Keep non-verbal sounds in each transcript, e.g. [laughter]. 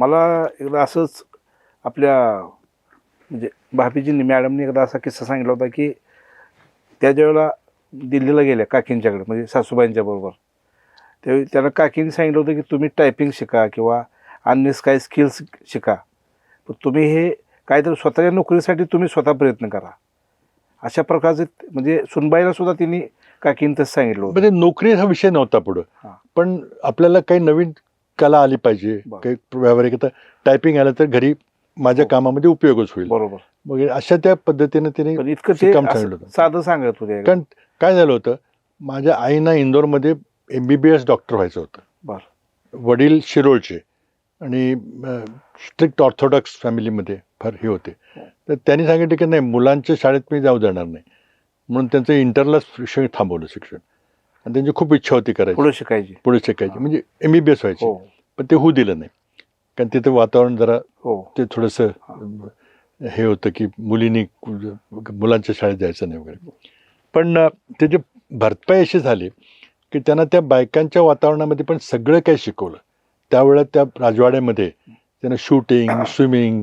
मला एकदा असंच आपल्या म्हणजे भाभीजींनी मॅडमनी एकदा असा किस्सा सांगितला होता की त्या ज्यावेळेला दिल्लीला गेल्या काकींच्याकडे म्हणजे सासूबाईंच्या बरोबर त्यावेळी त्यांना काकींनी सांगितलं होतं की तुम्ही टायपिंग शिका किंवा अन्य काही स्किल्स शिका. पण तुम्ही हे काहीतरी स्वतःच्या नोकरीसाठी तुम्ही स्वतः प्रयत्न करा. अशा प्रकारचे म्हणजे सुनबाईला सुद्धा तिने काकींनी तसं सांगितलं होतं. म्हणजे नोकरी हा विषय नव्हता पुढं. पण आपल्याला काही नवीन कला आली पाहिजे. काही व्यावहारिक आता टायपिंग आलं तर घरी माझ्या हो. कामामध्ये उपयोगच होईल. बरोबर. मग अशा त्या पद्धतीने तिने इतकं. साधं सांगत होते कारण काय झालं होतं माझ्या आईना इंदोरमध्ये M B B S doctor व्हायचं होतं. वडील शिरोळचे आणि स्ट्रिक्ट ऑर्थोडॉक्स फॅमिलीमध्ये फार हे होते. हो. तर त्यांनी सांगितलं की नाही मुलांच्या शाळेत मी जाऊ देणार नाही. म्हणून त्यांचं इंटरलाच शिक्षण थांबवलं शिक्षण. आणि त्यांची खूप इच्छा होती करायची. पुढे शिकायची. पुढे शिकायची. म्हणजे एम बी बी एस व्हायची. हो. पण ते होऊ दिलं नाही. कारण तिथं वातावरण जरा हो. ते थोडंसं हे होतं की मुलींनी मुलांच्या शाळेत जायचं नाही वगैरे. पण अं, त्याची भरपाई अशी झाली की त्यांना त्या बायकांच्या वातावरणामध्ये पण सगळं काही शिकवलं. त्यावेळेला त्या राजवाड्यामध्ये त्यांना शूटिंग [coughs] स्विमिंग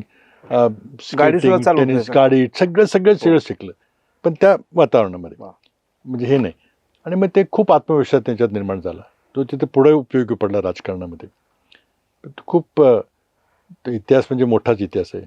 टेनिस. गाडी सगळं सगळं सगळं हो. शिकलं. पण त्या वातावरणामध्ये. म्हणजे हे नाही. आणि मग ते खूप आत्मविश्वास त्यांच्यात निर्माण झाला. तो तिथे पुढे उपयोगी पडला राजकारणामध्ये. खूप इतिहास म्हणजे मोठाच इतिहास आहे.